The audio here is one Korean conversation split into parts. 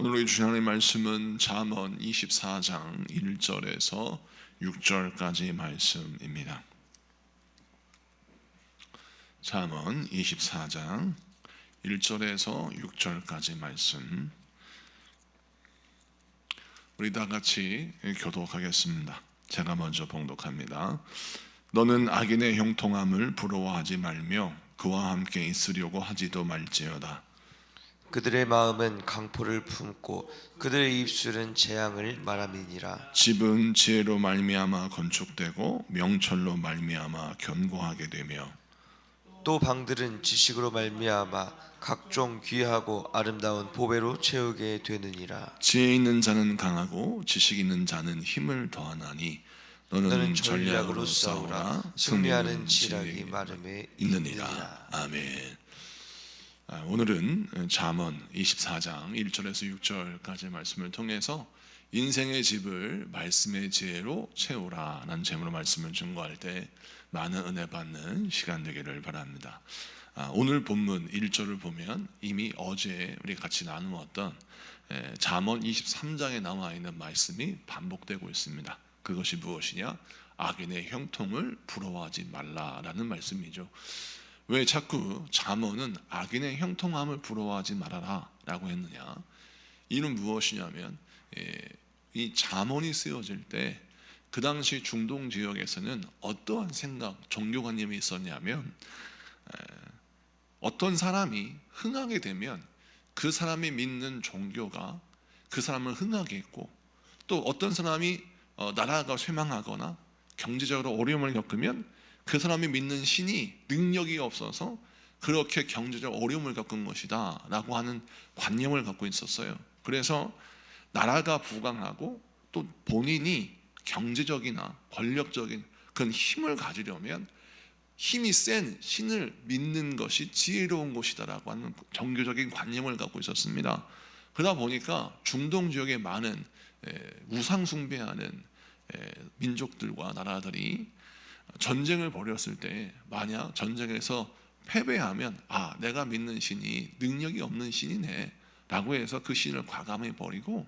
오늘 우리 주신 하나님의 말씀은 잠언 24장 1절에서 6절까지 말씀입니다. 잠언 24장 1절에서 6절까지 말씀. 우리 다 같이 교독하겠습니다. 제가 먼저 봉독합니다. 너는 악인의 형통함을 부러워하지 말며 그와 함께 있으려고 하지도 말지어다. 그들의 마음은 강포를 품고 그들의 입술은 재앙을 말함이니라. 집은 지혜로 말미암아 건축되고 명철로 말미암아 견고하게 되며 또 방들은 지식으로 말미암아 각종 귀하고 아름다운 보배로 채우게 되느니라. 지혜 있는 자는 강하고 지식 있는 자는 힘을 더하나니 너는, 너는 전략으로 전략으로 싸우라. 승리하는 지략이 지략이 마름에 있느니라. 있느니라. 아멘. 아, 오늘은 잠언 24장 1절에서 6절까지 말씀을 통해서 인생의 집을 말씀의 지혜로 채우라라는 제목으로 말씀을 증거할 때 많은 은혜 받는 시간 되기를 바랍니다. 아, 오늘 본문 1절을 보면 이미 어제 우리 같이 나누었던 에, 잠언 23장에 나와 있는 말씀이 반복되고 있습니다. 그것이 무엇이냐? 악인의 형통을 부러워하지 말라라는 말씀이죠. 왜 자꾸 잠언은 악인의 형통함을 부러워하지 말아라라고 했느냐? 이는 무엇이냐면 예, 이 잠언이 쓰여질 때 그 당시 중동 지역에서는 어떠한 생각, 종교관념이 있었냐면 에, 어떤 사람이 흥하게 되면 그 사람이 믿는 종교가 그 사람을 흥하게 했고 또 어떤 사람이 어, 나라가 쇠망하거나 경제적으로 어려움을 겪으면 그 사람이 믿는 신이 능력이 없어서 그렇게 경제적 어려움을 겪은 것이다 라고 하는 관념을 갖고 있었어요. 그래서 나라가 부강하고 또 본인이 경제적이나 권력적인 그런 힘을 가지려면 힘이 센 신을 믿는 것이 지혜로운 것이다라고 하는 종교적인 관념을 갖고 있었습니다. 그러다 보니까 중동 지역에 많은 에, 우상 숭배하는 에, 민족들과 나라들이 전쟁을 벌였을 때 만약 전쟁에서 패배하면 아 내가 믿는 신이 능력이 없는 신이네라고 해서 그 신을 과감히 버리고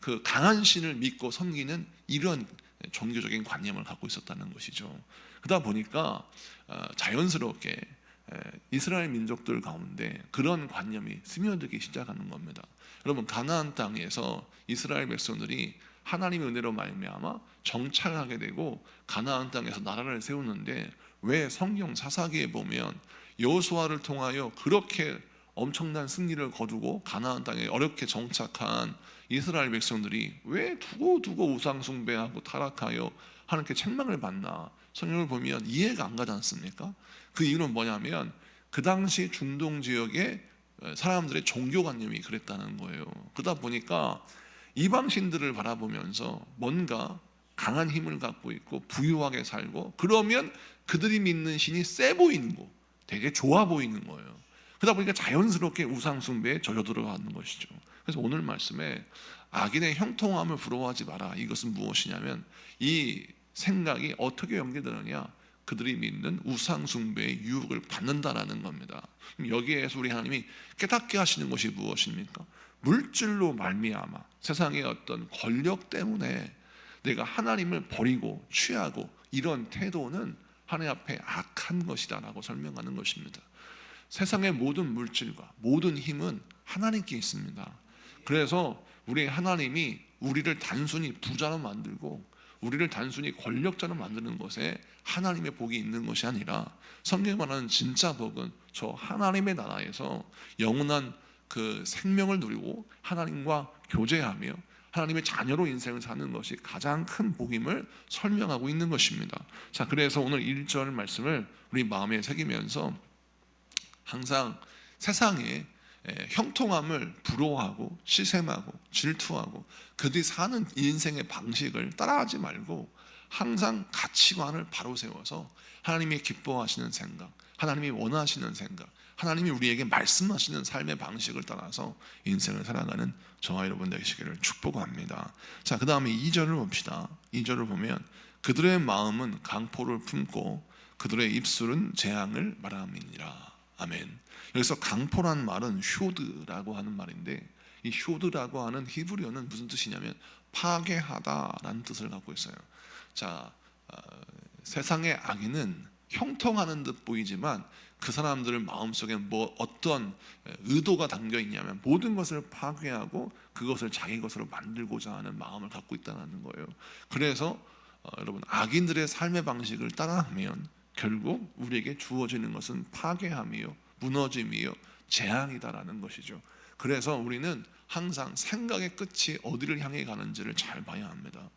그 강한 신을 믿고 섬기는 이런 종교적인 관념을 갖고 있었다는 것이죠. 그러다 보니까 어, 자연스럽게 에, 이스라엘 민족들 가운데 그런 관념이 스며들기 시작하는 겁니다. 여러분 가나안 땅에서 이스라엘 백성들이 하나님의 은혜로 말미암아 정착하게 되고 가나안 땅에서 나라를 세우는데 왜 성경 사사기에 보면 여호수아를 통하여 그렇게 엄청난 승리를 거두고 가나안 땅에 어렵게 정착한 이스라엘 백성들이 왜 두고 두고 우상 숭배하고 타락하여 하나님께 책망을 받나 성경을 보면 이해가 안 가지 않습니까? 그 이유는 뭐냐면 그 당시 중동 지역의 사람들의 종교관념이 그랬다는 거예요. 그러다 보니까 이방신들을 바라보면서 뭔가 강한 힘을 갖고 있고 부유하게 살고 그러면 그들이 믿는 신이 세 보이는 거, 되게 좋아 보이는 거예요. 그러다 보니까 자연스럽게 우상 숭배에 젖어 들어가는 것이죠. 그래서 오늘 말씀에 악인의 형통함을 부러워하지 마라. 이것은 무엇이냐면 이 생각이 어떻게 연계되느냐? 그들이 믿는 우상 숭배의 유혹을 받는다라는 겁니다. 여기에서 우리 하나님이 깨닫게 하시는 것이 무엇입니까? 물질로 말미암아 세상의 어떤 권력 때문에 내가 하나님을 버리고 취하고 이런 태도는 하나님 앞에 악한 것이다라고 설명하는 것입니다. 세상의 모든 물질과 모든 힘은 하나님께 있습니다. 그래서 우리 하나님이 우리를 단순히 부자로 만들고 우리를 단순히 권력자로 만드는 것에 하나님의 복이 있는 것이 아니라 성경에 말하는 진짜 복은 저 하나님의 나라에서 영원한 그 생명을 누리고 하나님과 교제하며 하나님의 자녀로 인생을 사는 것이 가장 큰 복임을 설명하고 있는 것입니다. 자, 그래서 오늘 1절 말씀을 우리 마음에 새기면서 항상 세상에 형통함을 부러워하고 시샘하고 질투하고 그들이 사는 인생의 방식을 따라하지 말고 항상 가치관을 바로 세워서 하나님이 기뻐하시는 생각, 하나님이 원하시는 생각, 하나님이 우리에게 말씀하시는 삶의 방식을 따라서 인생을 살아가는 저와 여러분 되시기를 축복합니다. 자, 그 다음에 2절을 봅시다. 2절을 보면 그들의 마음은 강포를 품고 그들의 입술은 재앙을 말함이니라. 아멘. 여기서 강포란 말은 쇼드라고 하는 말인데 이 쇼드라고 하는 히브리어는 무슨 뜻이냐면 파괴하다라는 뜻을 갖고 있어요. 자, 어, 세상의 악인은 형통하는 듯 보이지만 그 사람들 마음속에 뭐 어떤 의도가 담겨 있냐면 모든 것을 파괴하고 그것을 자기 것으로 만들고자 하는 마음을 갖고 있다는 거예요. 그래서 어, 여러분 악인들의 삶의 방식을 따라하면 결국 우리에게 주어지는 것은 파괴함이요, 무너짐이요, 재앙이다라는 것이죠. 그래서 우리는 항상 생각의 끝이 어디를 향해 가는지를 잘 봐야 합니다.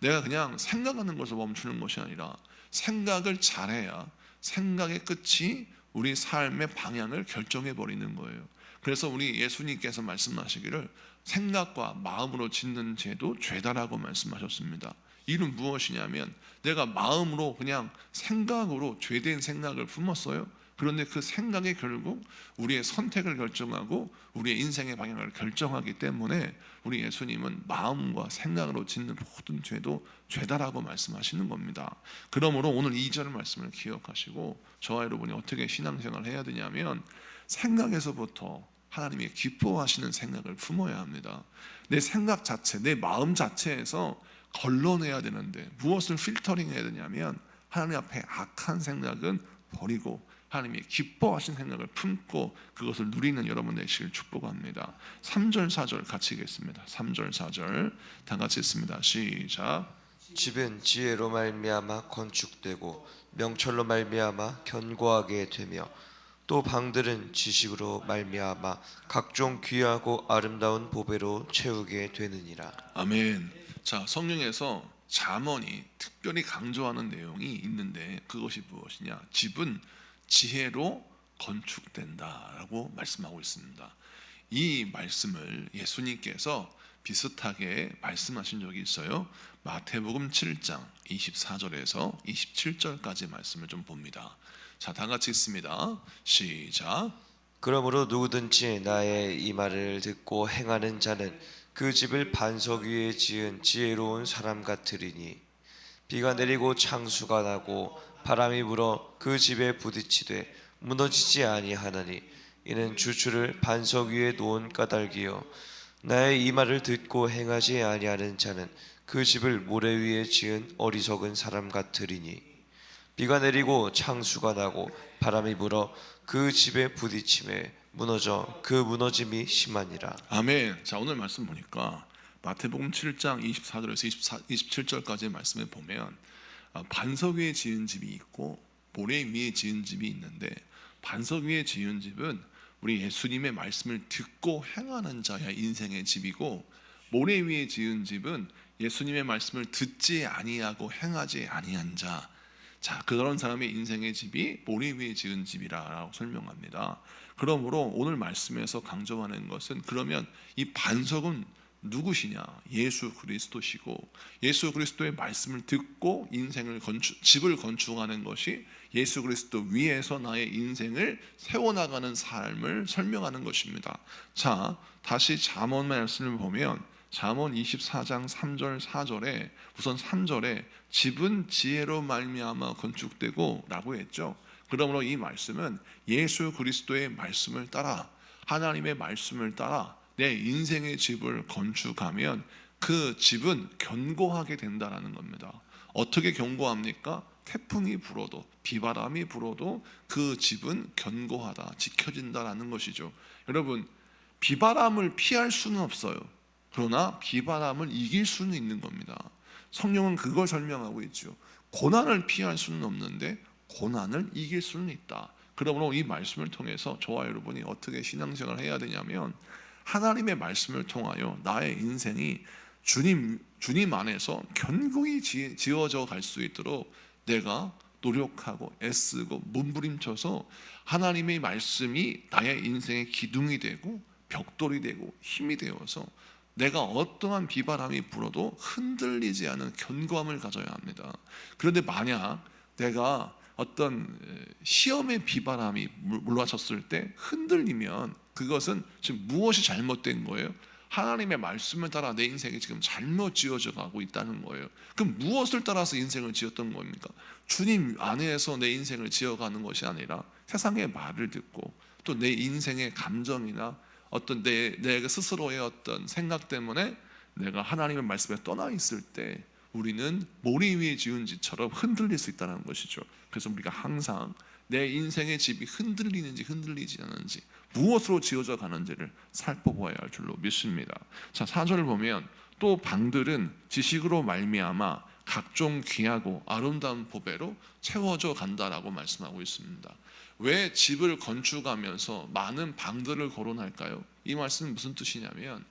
내가 그냥 생각하는 것을 멈추는 것이 아니라 생각을 잘해야 생각의 끝이 우리 삶의 방향을 결정해 버리는 거예요. 그래서 우리 예수님께서 말씀하시기를 생각과 마음으로 짓는 죄도 죄다라고 말씀하셨습니다. 이는 무엇이냐면 내가 마음으로 그냥 생각으로 죄된 생각을 품었어요. 그런데 그 생각이 결국 우리의 선택을 결정하고 우리의 인생의 방향을 결정하기 때문에 우리 예수님은 마음과 생각으로 짓는 모든 죄도 죄다라고 말씀하시는 겁니다. 그러므로 오늘 2절 말씀을 기억하시고 저와 여러분이 어떻게 신앙생활을 해야 되냐면 생각에서부터 하나님이 기뻐하시는 생각을 품어야 합니다. 내 생각 자체, 내 마음 자체에서 걸러내야 되는데 무엇을 필터링해야 되냐면 하나님 앞에 악한 생각은 버리고 하나님이 기뻐하신 생각을 품고 그것을 누리는 여러분 되시길 축복합니다. 3절 4절 같이 읽겠습니다. 3절 4절 다 같이 읽습니다. 시작. 집은 지혜로 말미암아 건축되고 명철로 말미암아 견고하게 되며 또 방들은 지식으로 말미암아 각종 귀하고 아름다운 보배로 채우게 되느니라. 아멘. 자, 성경에서 잠언이 특별히 강조하는 내용이 있는데 그것이 무엇이냐? 집은 지혜로 건축된다라고 말씀하고 있습니다. 이 말씀을 예수님께서 비슷하게 말씀하신 적이 있어요. 마태복음 7장 24절에서 27절까지 말씀을 좀 봅니다. 자, 다 같이 읽습니다. 시작. 그러므로 누구든지 나의 이 말을 듣고 행하는 자는 그 집을 반석 위에 지은 지혜로운 사람 같으리니 비가 내리고 창수가 나고 바람이 불어 그 집에 부딪히되 무너지지 아니하나니 이는 주추를 반석 위에 놓은 까닭이요 나의 이 말을 듣고 행하지 아니하는 자는 그 집을 모래 위에 지은 어리석은 사람 같으리니 비가 내리고 창수가 나고 바람이 불어 그 집에 부딪힘에 무너져 그 무너짐이 심하니라. 아멘. 자 오늘 말씀 보니까 마태복음 7장 24절에서 24, 27절까지의 말씀에 보면 아, 반석 위에 지은 집이 있고 모래 위에 지은 집이 있는데 반석 위에 지은 집은 우리 예수님의 말씀을 듣고 행하는 자야 인생의 집이고 모래 위에 지은 집은 예수님의 말씀을 듣지 아니하고 행하지 아니한 자. 자, 그런 사람의 인생의 집이 모래 위에 지은 집이라고 설명합니다. 그러므로 오늘 말씀에서 강조하는 것은 그러면 이 반석은 누구시냐? 예수 그리스도시고 예수 그리스도의 말씀을 듣고 인생을 건축 집을 건축하는 것이 예수 그리스도 위에서 나의 인생을 세워 나가는 삶을 설명하는 것입니다. 자, 다시 잠언 말씀을 보면 잠언 24장 3절 4절에 우선 3절에 집은 지혜로 말미암아 건축되고라고 했죠. 그러므로 이 말씀은 예수 그리스도의 말씀을 따라 하나님의 말씀을 따라 내 인생의 집을 건축하면 그 집은 견고하게 된다라는 겁니다. 어떻게 견고합니까? 태풍이 불어도 비바람이 불어도 그 집은 견고하다, 지켜진다라는 것이죠. 여러분, 비바람을 피할 수는 없어요. 그러나 비바람을 이길 수는 있는 겁니다. 성령은 그걸 설명하고 있죠. 고난을 피할 수는 없는데 고난을 이길 수는 있다. 그러므로 이 말씀을 통해서 저와 여러분이 어떻게 신앙생활을 해야 되냐면 하나님의 말씀을 통하여 나의 인생이 주님 주님 안에서 견고히 지- 지어져 갈 수 있도록 내가 노력하고 애쓰고 몸부림쳐서 하나님의 말씀이 나의 인생의 기둥이 되고 벽돌이 되고 힘이 되어서 내가 어떠한 비바람이 불어도 흔들리지 않은 견고함을 가져야 합니다. 그런데 만약 내가 어떤 시험의 비바람이 물- 물러쳤을 때 흔들리면 그것은 지금 무엇이 잘못된 거예요? 하나님의 말씀을 따라 내 인생이 지금 잘못 지어져 가고 있다는 거예요. 그럼 무엇을 따라서 인생을 지었던 겁니까? 주님 안에서 내 인생을 지어가는 것이 아니라 세상의 말을 듣고 또 내 인생의 감정이나 어떤 내, 내 스스로의 어떤 생각 때문에 내가 하나님의 말씀에 떠나 있을 때 우리는 모리 위에 지은 집처럼 흔들릴 수 있다는 것이죠. 그래서 우리가 항상 내 인생의 집이 흔들리는지 흔들리지 않는지 무엇으로 지어져 가는지를 살펴보아야 할 줄로 믿습니다. 자, 4절을 보면 또 방들은 지식으로 말미암아 각종 귀하고 아름다운 보배로 채워져 간다라고 말씀하고 있습니다. 왜 집을 건축하면서 많은 방들을 거론할까요? 이 말씀은 무슨 뜻이냐면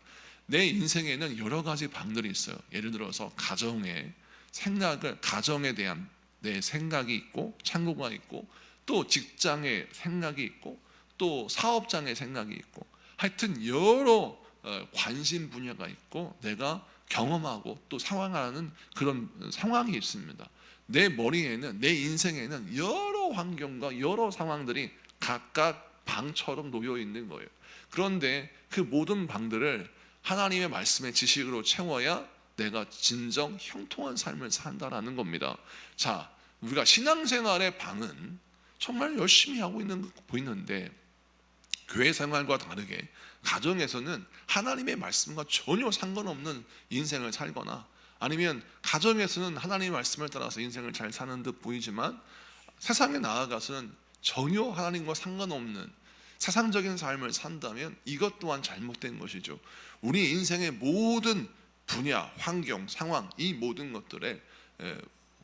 내 인생에는 여러 가지 방들이 있어요. 예를 들어서 가정에 생각을 가정에 대한 내 생각이 있고 창고가 있고 또 직장의 생각이 있고 또 사업장의 생각이 있고 하여튼 여러 어, 관심 분야가 있고 내가 경험하고 또 상황하는 그런 상황이 있습니다. 내 머리에는 내 인생에는 여러 환경과 여러 상황들이 각각 방처럼 놓여 있는 거예요. 그런데 그 모든 방들을 하나님의 말씀의 지식으로 채워야 내가 진정 형통한 삶을 산다라는 겁니다. 자, 우리가 신앙생활의 방은 정말 열심히 하고 있는 거 보이는데 교회 생활과 다르게 가정에서는 하나님의 말씀과 전혀 상관없는 인생을 살거나 아니면 가정에서는 하나님의 말씀을 따라서 인생을 잘 사는 듯 보이지만 세상에 나아가서는 전혀 하나님과 상관없는 세상적인 삶을 산다면 이것 또한 잘못된 것이죠. 우리 인생의 모든 분야, 환경, 상황 이 모든 것들의 에,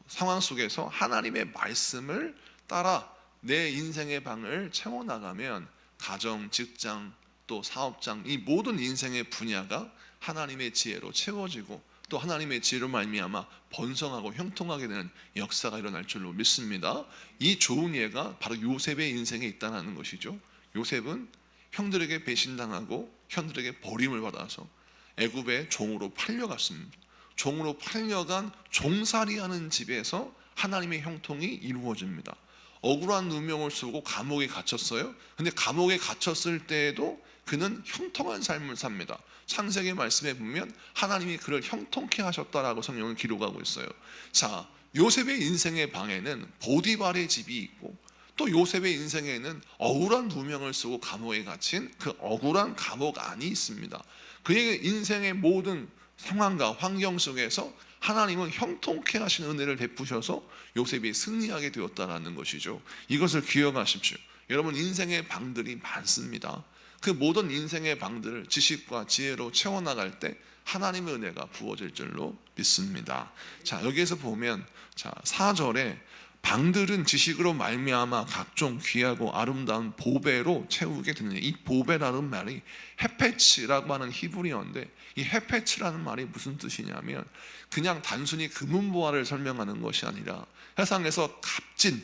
상황 속에서 하나님의 말씀을 따라 내 인생의 방을 채워 나가면 가정, 직장, 또 사업장 이 모든 인생의 분야가 하나님의 지혜로 채워지고 또 하나님의 지혜로 말미암아 번성하고 형통하게 되는 역사가 일어날 줄로 믿습니다. 이 좋은 예가 바로 요셉의 인생에 있다는 것이죠. 요셉은 형들에게 배신당하고 형들에게 버림을 받아서 애굽의 종으로 팔려갔습니다. 종으로 팔려간 종살이하는 집에서 하나님의 형통이 이루어집니다. 억울한 누명을 쓰고 감옥에 갇혔어요. 근데 감옥에 갇혔을 때에도 그는 형통한 삶을 삽니다. 창세기 말씀에 보면 하나님이 그를 형통케 하셨다라고 성경은 기록하고 있어요. 자, 요셉의 인생의 방에는 보디발의 집이 있고 또 요셉의 인생에는 억울한 누명을 쓰고 감옥에 갇힌 그 억울한 감옥 안이 있습니다. 그의 인생의 모든 상황과 환경 속에서 하나님은 형통케 하신 은혜를 베푸셔서 요셉이 승리하게 되었다라는 것이죠. 이것을 기억하십시오. 여러분 인생의 방들이 많습니다. 그 모든 인생의 방들을 지식과 지혜로 채워나갈 때 하나님의 은혜가 부어질 줄로 믿습니다. 자 여기에서 보면 자 4절에 방들은 지식으로 말미암아 각종 귀하고 아름다운 보배로 채우게 되느냐. 이 보배라는 말이 헤페츠라고 하는 히브리어인데 이 헤페츠라는 말이 무슨 뜻이냐면 그냥 단순히 금은 보화를 설명하는 것이 아니라 세상에서 값진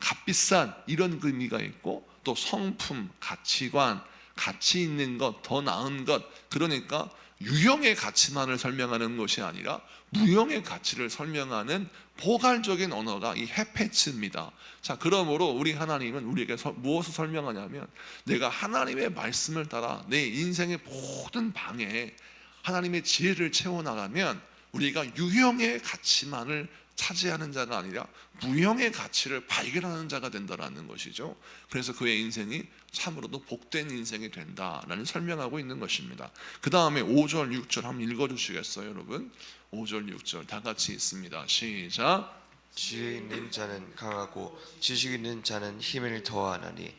값비싼 이런 의미가 있고 또 성품, 가치관, 가치 있는 것, 더 나은 것 그러니까 유형의 가치만을 설명하는 것이 아니라 무형의 가치를 설명하는 포괄적인 언어가 이 헤페츠입니다. 자, 그러므로 우리 하나님은 우리에게 서- 무엇을 설명하냐면 내가 하나님의 말씀을 따라 내 인생의 모든 방에 하나님의 지혜를 채워 나가면 우리가 유형의 가치만을 차지하는 자가 아니라 무형의 가치를 발견하는 자가 된다라는 것이죠. 그래서 그의 인생이 참으로도 복된 인생이 된다라는 설명하고 있는 것입니다. 그 다음에 5절, 6절 한번 읽어주시겠어요, 여러분? 5절, 6절 다 같이 있습니다. 시작. 지혜 있는 자는 강하고 지식 있는 자는 힘을 더하나니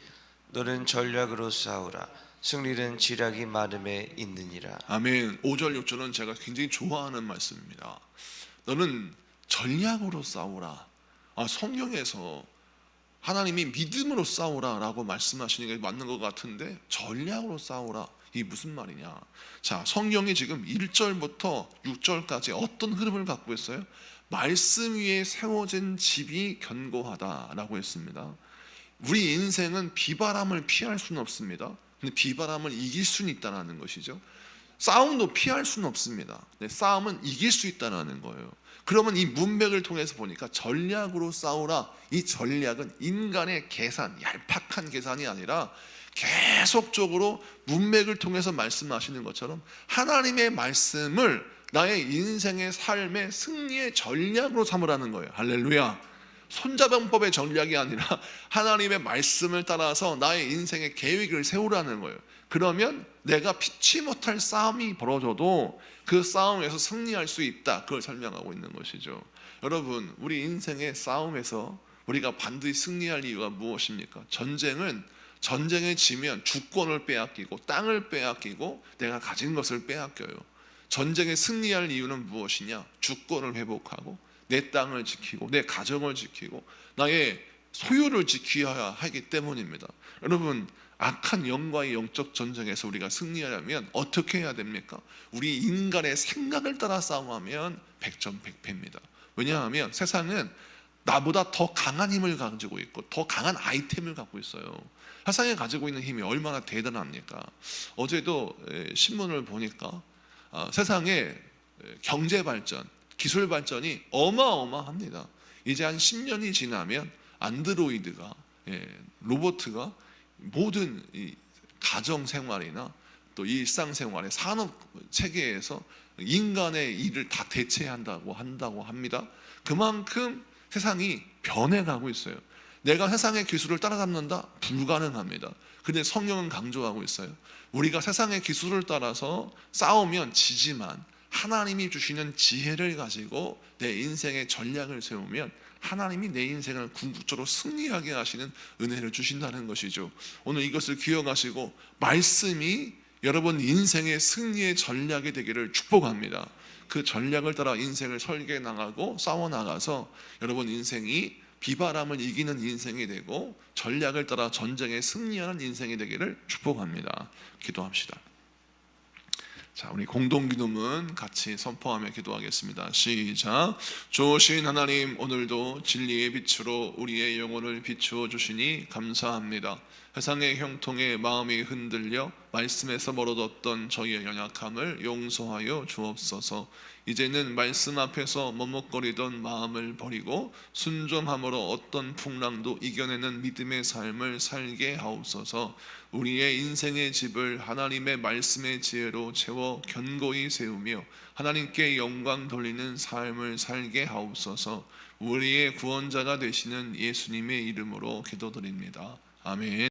너는 전략으로 싸우라 승리는 지략이 많음에 있느니라 아멘. 5절, 6절은 제가 굉장히 좋아하는 말씀입니다. 너는 전략으로 싸우라. 아, 성경에서 하나님이 믿음으로 싸우라라고 말씀하시는 게 맞는 것 같은데 전략으로 싸우라. 이게 무슨 말이냐? 자, 성경이 지금 1절부터 6절까지 어떤 흐름을 갖고 있어요? 말씀 위에 세워진 집이 견고하다라고 했습니다. 우리 인생은 비바람을 피할 수는 없습니다. 근데 비바람을 이길 수는 있다는 것이죠. 싸움도 피할 수는 없습니다. 네, 싸움은 이길 수 있다는 거예요. 그러면 이 문맥을 통해서 보니까 전략으로 싸우라. 이 전략은 인간의 계산, 얄팍한 계산이 아니라 계속적으로 문맥을 통해서 말씀하시는 것처럼 하나님의 말씀을 나의 인생의 삶의 승리의 전략으로 삼으라는 거예요. 할렐루야. 손자병법의 전략이 아니라 하나님의 말씀을 따라서 나의 인생의 계획을 세우라는 거예요. 그러면 내가 피치 못할 싸움이 벌어져도 그 싸움에서 승리할 수 있다. 그걸 설명하고 있는 것이죠. 여러분, 우리 인생의 싸움에서 우리가 반드시 승리할 이유가 무엇입니까? 전쟁은 전쟁에 지면 주권을 빼앗기고 땅을 빼앗기고 내가 가진 것을 빼앗겨요. 전쟁에 승리할 이유는 무엇이냐? 주권을 회복하고 내 땅을 지키고 내 가정을 지키고 나의 소유를 지켜야 하기 때문입니다. 여러분 악한 영과의 영적 전쟁에서 우리가 승리하려면 어떻게 해야 됩니까? 우리 인간의 생각을 따라 싸움하면 백전백패입니다. 왜냐하면 세상은 나보다 더 강한 힘을 가지고 있고 더 강한 아이템을 갖고 있어요. 세상에 가지고 있는 힘이 얼마나 대단합니까? 어제도 에, 신문을 보니까 아, 세상에 경제 발전, 기술 발전이 어마어마합니다. 이제 한 10년이 지나면 안드로이드가 예, 로보트가 모든 이 가정 생활이나 또 일상 생활의 산업 체계에서 인간의 일을 다 대체한다고 한다고 합니다. 그만큼 세상이 변해가고 있어요. 내가 세상의 기술을 따라잡는다 불가능합니다. 근데 성경은 강조하고 있어요. 우리가 세상의 기술을 따라서 싸우면 지지만 하나님이 주시는 지혜를 가지고 내 인생의 전략을 세우면 하나님이 내 인생을 궁극적으로 승리하게 하시는 은혜를 주신다는 것이죠. 오늘 이것을 기억하시고 말씀이 여러분 인생의 승리의 전략이 되기를 축복합니다. 그 전략을 따라 인생을 설계 나가고 싸워 나가서 여러분 인생이 비바람을 이기는 인생이 되고 전략을 따라 전쟁에 승리하는 인생이 되기를 축복합니다. 기도합시다. 자, 우리 공동 기도문 같이 선포하며 기도하겠습니다. 시작. 좋으신 하나님, 오늘도 진리의 빛으로 우리의 영혼을 비추어 주시니 감사합니다. 세상의 형통에 마음이 흔들려 말씀에서 멀어졌던 저희의 연약함을 용서하여 주옵소서. 이제는 말씀 앞에서 머뭇거리던 마음을 버리고 순종함으로 어떤 풍랑도 이겨내는 믿음의 삶을 살게 하옵소서. 우리의 인생의 집을 하나님의 말씀의 지혜로 채워 견고히 세우며 하나님께 영광 돌리는 삶을 살게 하옵소서. 우리의 구원자가 되시는 예수님의 이름으로 기도드립니다. 아멘.